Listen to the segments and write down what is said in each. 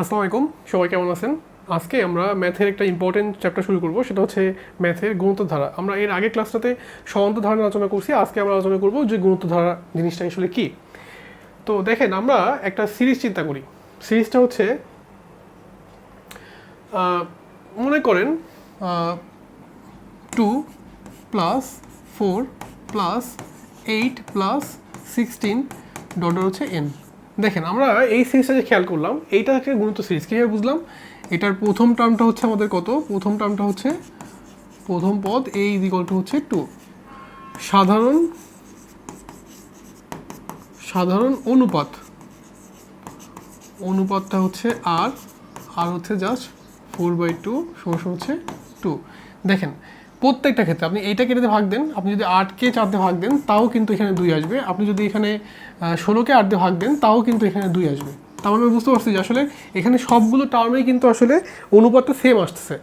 আসসালামু আলাইকুম সবাই কেমন আছেন? আজকে আমরা ম্যাথের একটা ইম্পর্টেন্ট চ্যাপ্টার শুরু করব, সেটা হচ্ছে ম্যাথের গুণিত ধারা আমরা এর আগে ক্লাসটাতে সমান্ত ধারা নিয়ে আলোচনা করছি, আজকে আমরা আলোচনা করব যে গুণিত ধারা জিনিসটা আসলে কী। তো দেখেন, আমরা একটা সিরিজ চিন্তা করি। সিরিজটা হচ্ছে মনে করেন two plus four plus eight plus sixteen daughter হচ্ছে এন দেখেন, আমরা এই সিরিজটা যে খেয়াল করলাম এইটা একটা গুরুত্ব সিরিজ কীভাবে বুঝলাম? এটার প্রথম টার্মটা হচ্ছে আমাদের কত? প্রথম টার্মটা হচ্ছে, প্রথম পদ এই ইজিকলটা হচ্ছে টু সাধারণ সাধারণ অনুপাত। অনুপাতটা হচ্ছে আর আর হচ্ছে জাস্ট ফোর বাই টু সমস্যা হচ্ছে টু দেখেন প্রত্যেকটা ক্ষেত্রে আপনি এইটা কেটে ভাগ দেন, আপনি যদি আটকে চার দিয়ে ভাগ দেন, তাও কিন্তু এখানে দুই আসবে। আপনি যদি এখানে ষোলোকে আট দিয়ে ভাগ দেন, তাও কিন্তু এখানে দুই আসবে। তার মানে আমি বুঝতে পারছি যে আসলে এখানে সবগুলো টার্মেই কিন্তু আসলে অনুপাতটা সেম আসতেছে।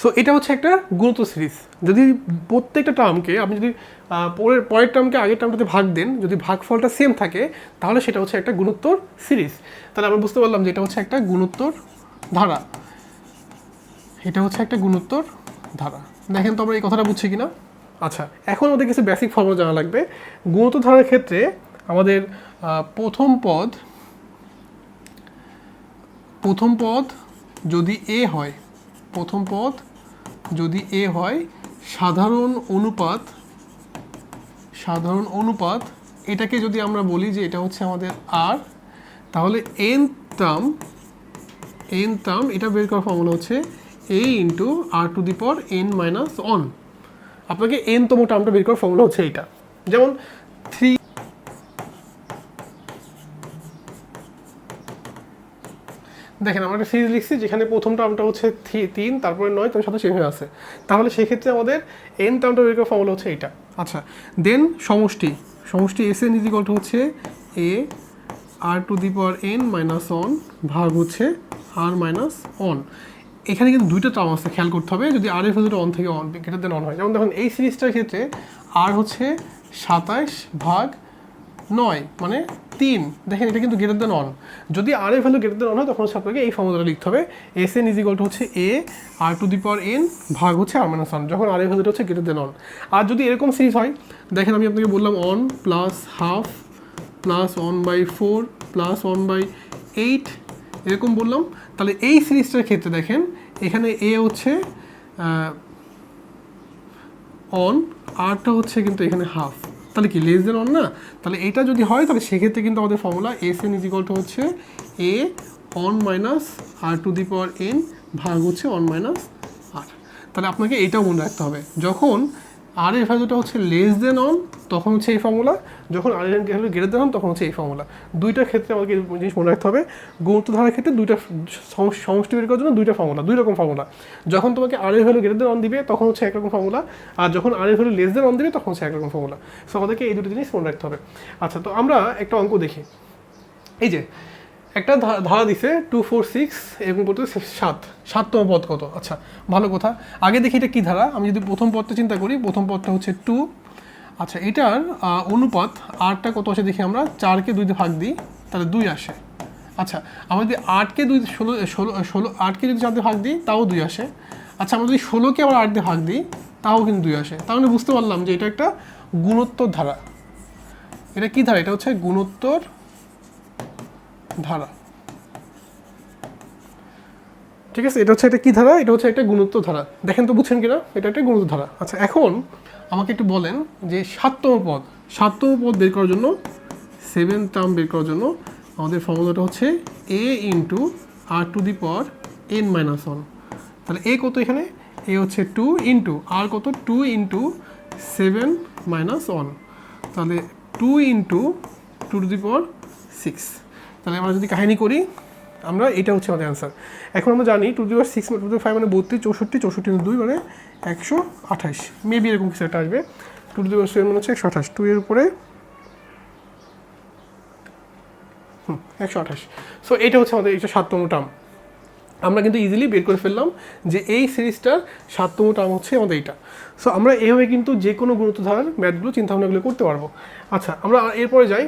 সো এটা হচ্ছে একটা গুরুত্ব সিরিজ যদি প্রত্যেকটা টার্মকে আপনি যদি পরের পরের টার্মকে আগের টার্মটাতে ভাগ দেন, যদি ভাগফলটা সেম থাকে, তাহলে সেটা হচ্ছে একটা গুণোত্তর সিরিজ তাহলে আমরা বুঝতে পারলাম যে এটা হচ্ছে একটা গুণোত্তর ধারা। এটা হচ্ছে একটা গুণোত্তর ধারা। দেখেন তো আমরা এই কথাটা বুঝছি কিনা? আচ্ছা এখন আমাদের কিছু বেসিক ফর্মুলা জানা লাগবে। গুণোত্তর ধারার ক্ষেত্রে আমাদের প্রথম পদ প্রথম পদ যদি এ হয়, প্রথম পদ যদি এ হয়, সাধারণ অনুপাত সাধারণ অনুপাত, এটাকে যদি আমরা বলি যে এটা হচ্ছে আমাদের আর তাহলে এন টার্ম এন টার্ম এটা বের করার ফর্মুলা হচ্ছে a into r to the power n minus one আপনাকে এন তম টার্মটা বের করার ফর্মুলা হচ্ছে এইটা। যেমন থ্রি দেখেন, আমরা একটা সিরিজ লিখছি যেখানে প্রথম টার্মটা হচ্ছে থি- তিন, তারপরে নয়, তার সাথে সেম হয়ে আছে। তাহলে সেক্ষেত্রে আমাদের এন টার্মটা বের করার ফর্মুলা হচ্ছে এইটা। আচ্ছা দেন সমষ্টি। সমষ্টি s n is equal to হচ্ছে a r to the power n minus one ভাগ হচ্ছে আর মাইনাস অন এখানে কিন্তু দুইটা টার্ম আছে, খেয়াল করতে হবে। যদি আর এর ভ্যালুটা অন থেকে অন গ্রেটার দেন অন হয়। যেমন দেখুন, এই সিরিজটার ক্ষেত্রে আর হচ্ছে সাতাশ ভাগ নয় মানে তিন। দেখেন, এটা কিন্তু গ্রেটার দেন অন যদি আর এর ভ্যালু গ্রেটার দেন অন হয়, তখন আপনাকে এই ফর্মুলাটা লিখতে হবে। S n is equal to হচ্ছে a r to the power N ভাগ হচ্ছে আর মাইনাস অন যখন আর এর ভ্যালুটা হচ্ছে গ্রেটার দেন অন আর যদি এরকম সিরিজ হয়, দেখেন, আমি আপনাকে বললাম one plus half plus one by four plus one by eight এরকম বললাম, তাহলে এই সিরিজটার ক্ষেত্রে দেখেন, এখানে এ হচ্ছে অন আরটা হচ্ছে কিন্তু এখানে হাফ তাহলে কি লেস দেন অন না? তাহলে এটা যদি হয়, তাহলে সেক্ষেত্রে কিন্তু আমাদের ফর্মুলা এস এন ইজিকলটা হচ্ছে a one minus r to the power n ভাগ হচ্ছে অন মাইনাস আর তাহলে আপনাকে এটাও মনে রাখতে হবে। যখন আর এর ভ্যালুটা হচ্ছে লেস দেন অন তখন হচ্ছে এই ফর্মুলা যখন আর এর ভ্যালু গ্রেটার দেন অন তখন হচ্ছে এই ফর্মুলা দুইটার ক্ষেত্রে আমাকে জিনিস মনে রাখতে হবে। গুরুত্ব ধারার ক্ষেত্রে দুইটা সম- সমষ্টি বের করার জন্য দুইটা ফর্মুলা দুই রকম ফর্মুলা যখন তোমাকে আর এর ভ্যালু গ্রেটার দেন অন দিবে, তখন হচ্ছে একরকম ফর্মুলা আর যখন আর এর ভ্যালু লেস দেন অন দিবে, তখন হচ্ছে একরকম ফর্মুলা সো আমাদেরকে এই দুটো জিনিস মনে রাখতে হবে। আচ্ছা তো আমরা একটা অঙ্ক দেখি। এই যে একটা ধারা দিছে টু ফোর সিক্স এবং পড়তে সাত। সাততম পদ কত? আচ্ছা ভালো কথা। আগে দেখি এটা কি ধারা? আমি যদি প্রথম পদটা চিন্তা করি, প্রথম পদটা হচ্ছে টু আচ্ছা এটার অনুপাত আটটা কত আসে দেখি আমরা? চারকে দুই ভাগ দিই, তাহলে দুই আসে। আচ্ছা আমরা যদি আটকে দুই, ষোলো ষোলো ষোলো, আটকে যদি চার দিয়ে ভাগ দিই, তাও দুই আসে। আচ্ছা আমরা যদি ষোলোকে আবার আট দিয়ে ভাগ দিই, তাও কিন্তু দুই আসে। তার মানে বুঝতে পারলাম যে এটা একটা গুণোত্তর ধারা। এটা কি ধারা? এটা হচ্ছে গুণোত্তর ধারা ঠিক আছে, এটা হচ্ছে একটা কি ধারা? এটা হচ্ছে একটা গুণোত্তর ধারা। দেখেন তো, বুঝছেন কিনা? এটা একটা গুণোত্তর ধারা। আচ্ছা এখন আমাকে একটু বলেন যে সাততম পদ। সাততম পদ বের করার জন্য সেভেন টার্ম বের করার জন্য আমাদের ফর্মুলাটা হচ্ছে a into r to the power n minus one তাহলে এ কত এখানে? এ হচ্ছে টু ইন্টু আর কত? Two into seven minus one তাহলে two into two to the power six তাহলে আমরা যদি কাহিনী করি, আমরা এটা হচ্ছে আমাদের অ্যান্সার এখন আমরা জানি two the six two the five মানে বত্রিশ, চৌষট্টি চৌষট্টি দুই মানে একশো আঠাশ। মেবি এরকম কিছু একটা আসবে। টু দি সেভেন মানে হচ্ছে একশো আঠাশ। টু এর উপরে হুম, একশো আঠাশ। সো এটা হচ্ছে আমাদের, এটা সাততম টার্ম আমরা কিন্তু ইজিলি বের করে ফেললাম যে এই সিরিজটার সাততম টার্ম হচ্ছে আমাদের এইটা সো আমরা এইভাবে কিন্তু যে কোনো গুরুত্ব ধারার ম্যাথগুলো চিন্তাভাবনাগুলো করতে পারব। আচ্ছা আমরা এরপরে যাই।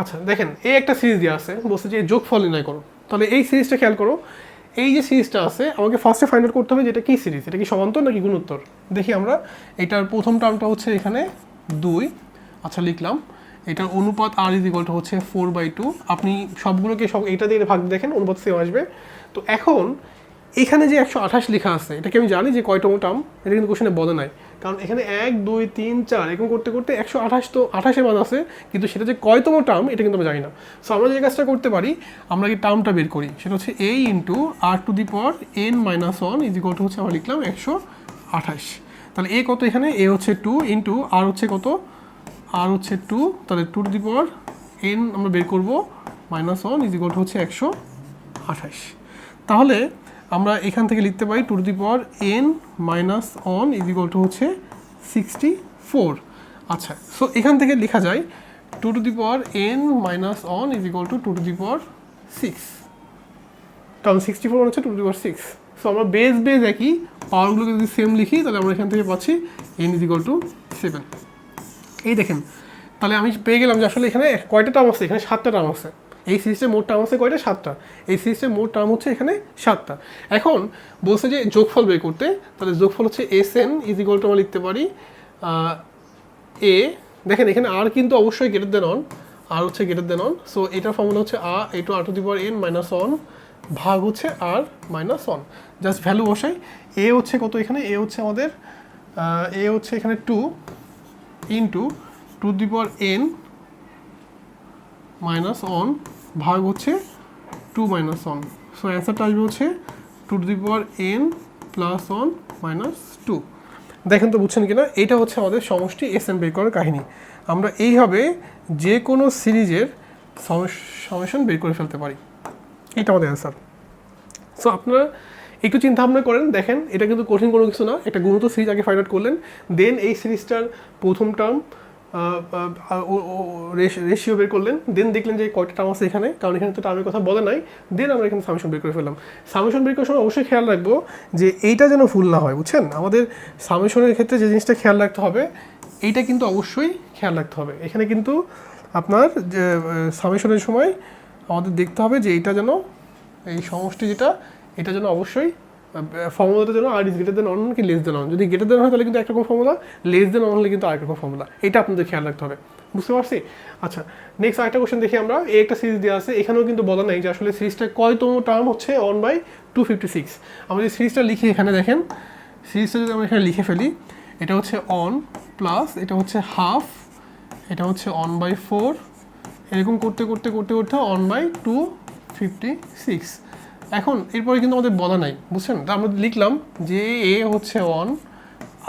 আচ্ছা দেখেন, এই একটা সিরিজ দেওয়া আছে, বলছে যে যোগফল নির্ণয় করো। তাহলে এই সিরিজটা খেয়াল করো, এই যে সিরিজটা আছে, আমাকে ফার্স্টে ফাইন্ড আউট করতে হবে যে এটা কি সিরিজ এটা কি সমান্তর নাকি গুণোত্তর? দেখি আমরা, এটার প্রথম টার্মটা হচ্ছে এখানে দুই। আচ্ছা লিখলাম, এটার অনুপাত আর ইজ ইকুয়াল টু হচ্ছে ফোর বাই টু আপনি সবগুলোকে সব এটা দিয়ে ভাগ, দেখেন, অনুপাত সেম আসবে। তো এখন এখানে যে একশো আঠাশ লেখা আছে, এটাকে আমি জানি যে কয়তম টার্ম এটা কিন্তু কোশ্চেনে বলে নাই। কারণ এখানে এক, দুই, তিন, চার, এরকম করতে করতে একশো আঠাশ তো আঠাশে মান আছে, কিন্তু সেটা যে কয়তম টার্ম এটা কিন্তু আমরা জানি না। সো আমরা যে কাজটা করতে পারি, আমরা কি টার্মটা বের করি? সেটা হচ্ছে a into r to the power n minus one is to হচ্ছে আমরা লিখলাম, একশো আঠাশ। তাহলে এ কত এখানে? এ হচ্ছে টু ইন্টু আর হচ্ছে কত? আর হচ্ছে টু তাহলে two two the power N আমরা বের করব মাইনাস ওয়ান ইজ টু হচ্ছে একশো আঠাশ। তাহলে আমরা এখান থেকে লিখতে পারি two to the power n minus one is equal to হচ্ছে সিক্সটি ফোর। আচ্ছা সো এখান থেকে লেখা যায় two to the power n minus one is equal to two to the power six. কারণ সিক্সটি ফোর হচ্ছে two to the power six. So আমরা base base একই, পাওয়ারগুলোকে যদি সেম লিখি, তাহলে আমরা এখান থেকে পাচ্ছি n is equal to seven এই দেখেন, তাহলে আমি পেয়ে গেলাম যে আসলে এখানে কয়টা টার্ম আছে? এখানে সাতটা টার্ম আছে। এই সিরিজের মোট টার্ম আছে কয়টা? সাতটা। এই সিরিজের মোট টার্ম হচ্ছে এখানে সাতটা। এখন বলছে যে যোগফল বের করতে, তাহলে যোগফল হচ্ছে এস এন ইজ টু আমরা লিখতে পারি এ, দেখেন এখানে আর কিন্তু অবশ্যই গ্রেটার দেন অন আর হচ্ছে গ্রেটার দেন অন সো এটার ফর্মুলা হচ্ছে আ a to r to the power n minus one ভাগ হচ্ছে r minus one just value বসাই, এ হচ্ছে কত এখানে? এ হচ্ছে আমাদের এ হচ্ছে এখানে two into to the power n minus one ভাগ হচ্ছে টু মাইনাস ওয়ান সো অ্যান্সারটা আসবে হচ্ছে two to the power n plus one minus two দেখেন তো, বুঝছেন কিনা? এটা হচ্ছে আমাদের সমষ্টি এস এন বের করার কাহিনী। আমরা এইভাবে যে কোনো সিরিজের সমেশন বের করে ফেলতে পারি। এটা আমাদের অ্যান্সার সো আপনারা একটু চিন্তা ভাবনা করেন, দেখেন, এটা কিন্তু কঠিন কোনো কিছু না। একটা গুণত সিরিজ আগে ফাইন্ড আউট করলেন। দেন এই সিরিজটার প্রথম টার্ম রেশিও বের করলেন দেন দেখলেন যে কয়টা টার্ম আছে এখানে, কারণ এখানে তো টার্মের কথা বলে নাই দেন আমরা এখানে সামেশন বের করে ফেললাম। সামেশন বের করার সময় অবশ্যই খেয়াল রাখব যে এইটা যেন ভুল না হয়, বুঝছেন? আমাদের সামেশনের ক্ষেত্রে যে জিনিসটা খেয়াল রাখতে হবে, এইটা কিন্তু অবশ্যই খেয়াল রাখতে হবে। এখানে কিন্তু আপনার যে সামেশনের সময় আমাদের দেখতে হবে যে এইটা যেন, এই সমষ্টি যেটা, এটা যেন অবশ্যই ফর্মুলাটা যেন আর ইজ দেন অন কি লেস দেন অন যদি গ্রেটার দেন হয়, তাহলে কিন্তু একরকম ফর্মুলা লেস দেন অন হলে কিন্তু আরেক রকম ফর্মুলা এটা আপনাদের খেয়াল রাখতে হবে। বুঝতে পারছি? আচ্ছা নেক্সট আরেকটা কোশ্চেন দেখি আমরা। এই একটা সিরিজ দেওয়া আছে, এখানেও কিন্তু বলা নেই যে আসলে সিরিজটা কয়তম টার্ম হচ্ছে one by two fifty six আমরা যদি সিরিজটা লিখি এখানে দেখেন সিরিজটা যদি আমরা এখানে লিখে ফেলি, এটা হচ্ছে অন প্লাস এটা হচ্ছে হাফ এটা হচ্ছে অন বাই ফোর এরকম করতে করতে করতে করতে one by two fifty six এখন এরপরে কিন্তু আমাদের বলা নাই, বুঝছেন? তা আমরা লিখলাম যে এ হচ্ছে ওয়ান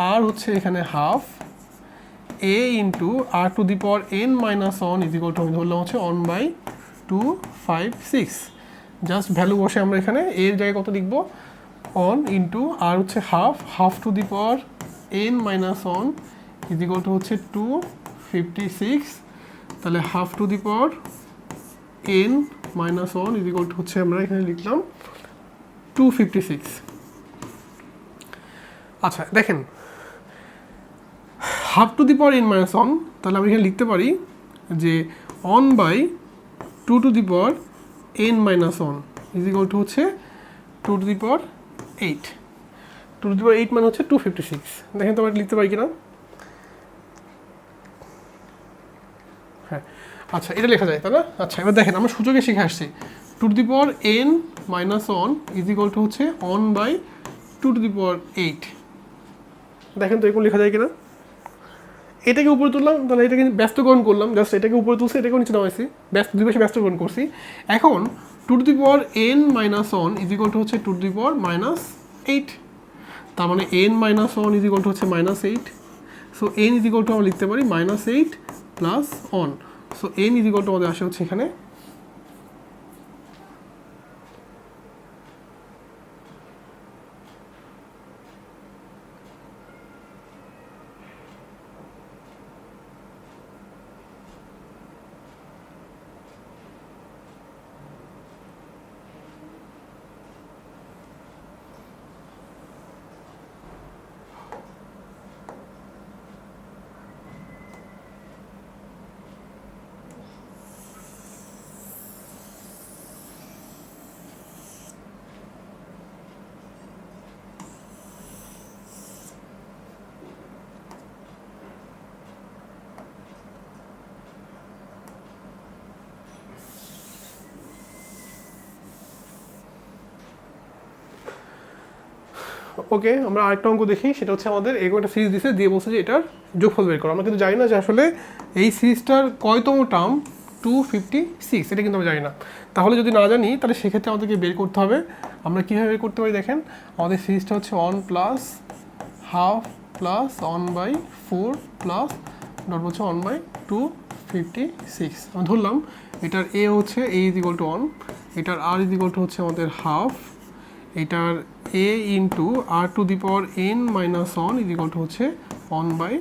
আর হচ্ছে এখানে half a into r to the power n minus one is equal to আমি ধরলাম হচ্ছে one by two five six just value বসে আমরা এখানে এর জায়গায় কত লিখব? অন ইন্টু আর হচ্ছে half half to the power n minus one is equal to হচ্ছে টু ফিফটি সিক্স তাহলে half to the power n minus one is equal to হচ্ছে আমরা এখানে লিখলাম টু ফিফটি সিক্স আচ্ছা দেখেন half to the power n minus one তাহলে আমি এখানে লিখতে পারি যে one by two to the power n minus one is equal to হচ্ছে two to the power eight two to the power eight মানে হচ্ছে টু ফিফটি সিক্স দেখেন তো আমরা লিখতে পারি কিনা হ্যাঁ আচ্ছা এটা লেখা যায়, তাই না? আচ্ছা এবার দেখেন, আমরা সূচকে শিখে আসছি। Two to the power n minus one is equal to হচ্ছে one by two to the power eight. দেখেন তো এরকম লেখা যায় কিনা? এটাকে উপরে তুললাম, তাহলে এটাকে ব্যস্তকরণ করলাম, জাস্ট এটাকে উপরে তুলছি এটাকেও নিচে নামাইছি। ব্যস্ত, দুই পাশে ব্যস্তকরণ করছি। এখন, two to the power n minus one is equal to হচ্ছে two to the power minus eight. তার মানে n minus one is equal to হচ্ছে minus eight. So, n is equal to আমরা লিখতে পারি minus eight plus one. So n is equal to আমাদের আসে হচ্ছে এখানে ওকে, আমরা আরেকটা অঙ্ক দেখি, সেটা হচ্ছে আমাদের, এরকম একটা সিরিজ দিছে, দিয়ে বলছে যে এটার যোগফল বের করো। আমরা কিন্তু জানি না যে আসলে এই সিরিজটার কয়তম টার্ম টু ফিফটি সিক্স এটা কিন্তু আমরা জানি না। তাহলে যদি না জানি, তাহলে সেক্ষেত্রে আমাদেরকে বের করতে হবে। আমরা কীভাবে বের করতে পারি দেখেন? আমাদের সিরিজটা হচ্ছে one plus half plus one by four plus dot হচ্ছে one by two fifty six আমি ধরলাম, এটার এ হচ্ছে a is equal to one এটার আর ইজ ইকুয়াল টু হচ্ছে আমাদের হাফ এটার a into r to the power n minus one is equal to হচ্ছে one by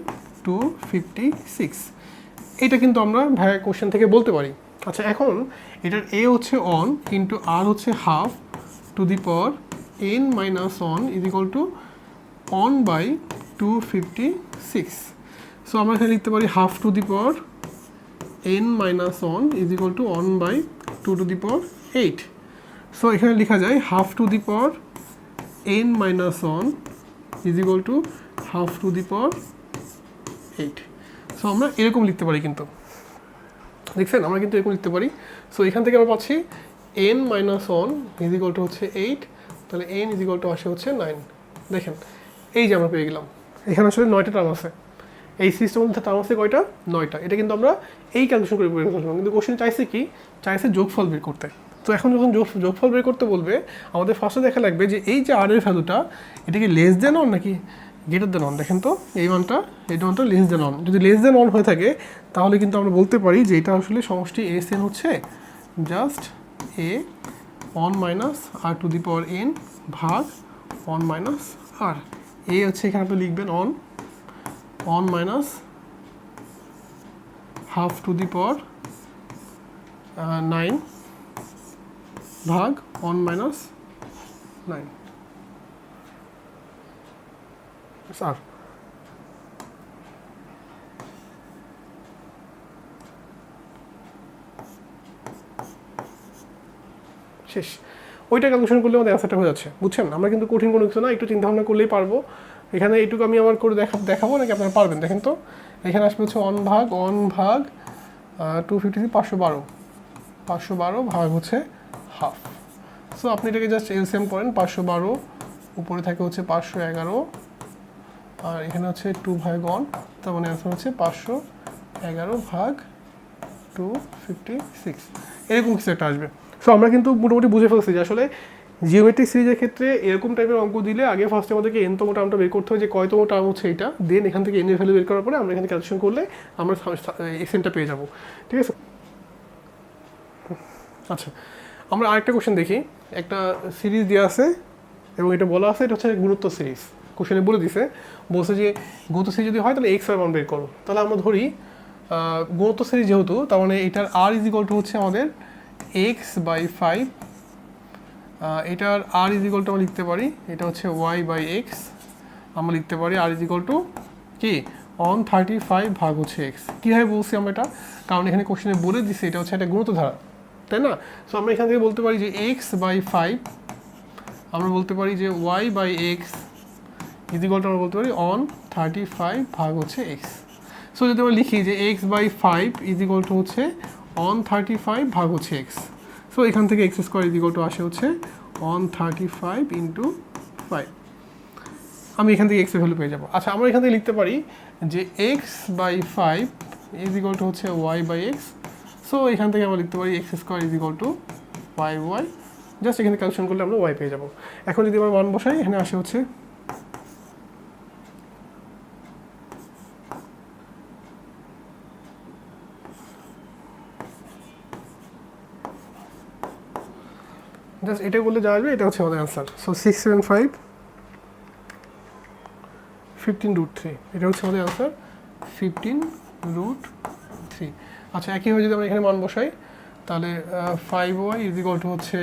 two fifty six এটা কিন্তু আমরা ভাইয়া কোশ্চেন থেকে বলতে পারি। আচ্ছা এখন এটার এ হচ্ছে অন ইন্টু আর হচ্ছে half to the power n minus one is equal to one by two fifty six so আমরা এখানে লিখতে পারি half to the power n minus one is to one by two to the power eight so এখানে লেখা যায় half to the power n minus one is equal to half to the power eight so আমরা এরকম লিখতে পারি কিন্তু। দেখছেন? আমরা কিন্তু এরকম লিখতে পারি। সো এখান থেকে আমরা পাচ্ছি n minus one is equal to হচ্ছে এইট তাহলে এন ইজ ইকুয়াল টু আসে হচ্ছে নাইন দেখেন, এই যে আমরা পেয়ে গেলাম। এখানে আসলে নয়টা টার্ম আছে। এই সিস্টেমের মধ্যে টার্ম আছে কয়টা? নয়টা। এটা কিন্তু আমরা এই ক্যালকুলেশন করে কিন্তু কোশ্চেন চাইছে কি? চাইছে যোগফল বের করতে। তো এখন যখন যোগ যোগফল বের করতে বলবে, আমাদের ফার্স্টে দেখা লাগবে যে এই যে আর এর ভ্যালুটা, এটা কি লেস দেন অন নাকি গ্রেটার দেন অন দেখেন তো, এই মানটা এই মানটা লেস দেন অন যদি লেস দেন অন হয়ে থাকে, তাহলে কিন্তু আমরা বলতে পারি যে এটা আসলে সমষ্টি এস এন হচ্ছে just A one minus R to the power N ভাগ অন মাইনাস আর এ হচ্ছে এখানে আপনি লিখবেন one one minus half to the power nine ভাগ অন মাইনাস নাইন স্যার শেষ। ওইটা ক্যালকুলেশন করলে আমাদের অ্যান্সারটা হয়ে যাচ্ছে। বুঝছেন? আমরা কিন্তু কঠিন কোনো কিছু না, একটু চিন্তা ভাবনা করলেই পারব। এখানে এইটুকু আমি আমার করে দেখা দেখাবো, নাকি আপনারা পারবেন? দেখেন তো। এখানে আসবে হচ্ছে অন ভাগ অন ভাগ টু ফিফটি থ্রি পাঁচশো বারো। পাঁচশো বারো ভাগ হচ্ছে হাফ। সো আপনি এটাকে জাস্ট এলসিএম করেন, পাঁচশো বারো, উপরে থাকে হচ্ছে পাঁচশো এগারো, আর এখানে হচ্ছে টু ভাগ অন তার মানে অ্যান্সার হচ্ছে পাঁচশো এগারো ভাগ টু ফিফটি সিক্স এরকম কিছু একটা আসবে। সো আমরা কিন্তু মোটামুটি বুঝে ফেলছি যে আসলে জিওমেট্রিক সিরিজের ক্ষেত্রে এরকম টাইপের অঙ্ক দিলে আগে ফার্স্টে আমাদেরকে এন এনতম টার্মটা বের করতে হয় যে কয়তম টার্ম হচ্ছে এটা দেন এখান থেকে এনের ভ্যালু বের করার পরে আমরা এখানে ক্যালকুলেশন করলে আমরা এসেনটা পেয়ে যাব। ঠিক আছে? আচ্ছা। আমরা আরেকটা কোশ্চেন দেখি। একটা সিরিজ দেওয়া আছে এবং এটা বলা আছে, এটা হচ্ছে গুরুত্ব সিরিজ কোশ্চেনে বলে দিছে, বলছে যে গুরুত্ব সিরিজ যদি হয়, তাহলে এক্স ওয়াই মান বের করো। তাহলে আমরা ধরি গুরুত্ব সিরিজ যেহেতু, তার মানে এটার আর ইজ ইকুয়াল টু হচ্ছে আমাদের এক্স বাই ফাইভ এটার আর ইজ ইকুয়াল টু আমরা লিখতে পারি, এটা হচ্ছে ওয়াই বাই এক্স আমরা লিখতে পারি আর ইজ ইকুয়াল টু কি? অন থার্টি ফাইভ ভাগ হচ্ছে এক্স কীভাবে বলছি আমরা এটা? কারণ এখানে কোশ্চেনে বলে দিছে, এটা হচ্ছে একটা গুরুত্ব ধারা তাই না? সো আমরা এখান থেকে বলতে পারি যে এক্স বাই ফাইভ আমরা বলতে পারি যে Y by X is equal আমরা বলতে পারি অন থার্টি ফাইভ ভাগ হচ্ছে এক্স সো যদি আমরা লিখি যে X by five is equal to হচ্ছে অন থার্টি ফাইভ ভাগ হচ্ছে এক্স সো এখান থেকে X square is equal to আসে হচ্ছে one thirty five into five আমি এখান থেকে এক্সের ভ্যালু পেয়ে যাব। আচ্ছা আমরা এখান থেকে লিখতে পারি যে X by five is equal to হচ্ছে ওয়াই বাই এক্স সো এখান থেকে আমরা লিখতে পারি X square is equal to Y Y just এখানে ক্যালকুলেশন করলে আমরা ওয়াই পেয়ে যাব। এখন যদি আমরা মান বসাই, এখানে আসে হচ্ছে জাস্ট এটা বললে যা আসবে, এটা হচ্ছে আমাদের answer so six seven five fifteen root three এটা হচ্ছে আমাদের অ্যান্সার ফিফটিন রুট থ্রি আচ্ছা একইভাবে যদি আমরা এখানে মান বসাই, তাহলে five Y is equal to হচ্ছে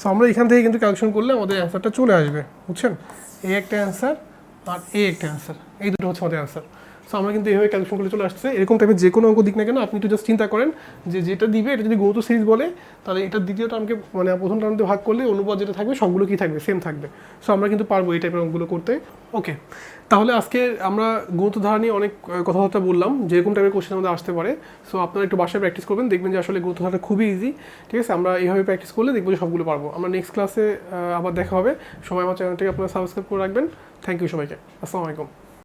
সো আমরা এখান থেকে কিন্তু ক্যালকুলেশন করলে আমাদের অ্যান্সারটা চলে আসবে, বুঝছেন? এ একটা অ্যান্সার আর এ একটা অ্যান্সার এই দুটো হচ্ছে আমাদের অ্যান্সার সো আমরা কিন্তু এইভাবে ক্যালকুলেশন করে চলে আসছে। এরকম টাইপের যে কোনো অঙ্ক দিক না কেন, আপনি একটু জাস্ট চিন্তা করেন যে যেটা দিবে, এটা যদি গৌত সিরিজ বলে, তাহলে এটা দ্বিতীয় টার্মকে মানে প্রথম টার্মতে ভাগ করলে অনুপাত যেটা থাকবে, সবগুলো কি থাকবে? সেম থাকবে। সো আমরা কিন্তু পারব এই টাইপের অঙ্কগুলো করতে। ওকে তাহলে আজকে আমরা গৌত ধারা নিয়ে অনেক কথাবার্তা বললাম। যেরকম টাইপের কোশ্চেন আমাদের আসতে পারে। সো আপনারা একটু বাসায় প্র্যাকটিস করবেন, দেখবেন যে আসলে গৌত ধারা খুবই ইজি ঠিক আছে? আমরা এইভাবে প্র্যাকটিস করলে দেখব যে সবগুলো পারব। আমরা নেক্সট ক্লাসে আবার দেখা হবে। সবাই আমার চ্যানেলটাকে আপনারা সাবস্ক্রাইব করে রাখবেন। থ্যাংক ইউ সবাইকে। আসসালামু আলাইকুম।